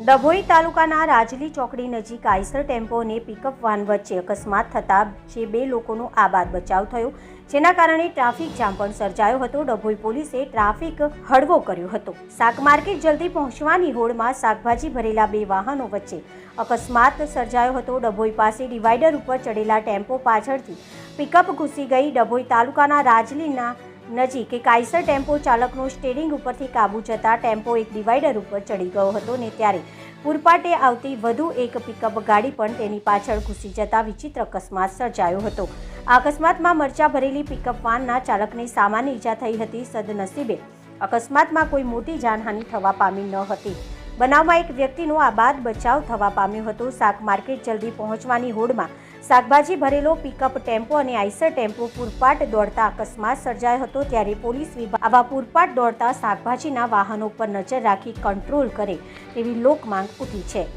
ડભોઈ તાલુકાના રાજલી ચોકડી નજીક આઈસર ટેમ્પો અને પિકઅપ વાન વચ્ચે અકસ્માત થતાં જે બે લોકોનો આબાદ બચાવ થયો. જેના કારણે ટ્રાફિક જામ પણ સર્જાયો હતો. ડભોઈ પોલીસે ટ્રાફિક હળવો કર્યો હતો. શાક માર્કેટ જલ્દી પહોંચવાની હોડમાં શાકભાજી ભરેલા બે વાહનો વચ્ચે અકસ્માત સર્જાયો હતો. ડભોઈ પાસે ડિવાઈડર ઉપર ચડેલા ટેમ્પો પાછળથી પિકઅપ ઘૂસી ગઈ. ડભોઈ તાલુકાના રાજલીના નજીક એક આઈસર ટેમ્પો ચાલકનો સ્ટેરિંગ ઉપરથી કાબુ જતા ટેમ્પો એક ડિવાઈડર ઉપર ચડી ગયો હતો ને ત્યારે પૂરપાટે આવતી વધુ એક પિકઅપ ગાડી પણ તેની પાછળ ઘૂસી જતા વિચિત્ર અકસ્માત સર્જાયો હતો. આ અકસ્માતમાં મરચા ભરેલી પિકઅપ વાનના ચાલકને સામાન્ય ઈજા થઈ હતી સદનસીબે. અકસ્માતમાં કોઈ મોટી જાનહાનિ થવા પામી ન હતી. બનાવમાં એક વ્યક્તિનો આબાદ બચાવ થવા પામ્યો હતો. શાક માર્કેટ જલ્દી પહોંચવાની હોડમાં શાકભાજી ભરેલો પિકઅપ ટેમ્પો અને આઈસર ટેમ્પો પૂરપાટ દોડતા અકસ્માત સર્જાયો હતો ત્યારે પોલીસ વિભાગ આવા પૂરપાટ દોડતા શાકભાજીના વાહનો પર નજર રાખી કંટ્રોલ કરે તેવી લોકમાંગ ઉઠી છે.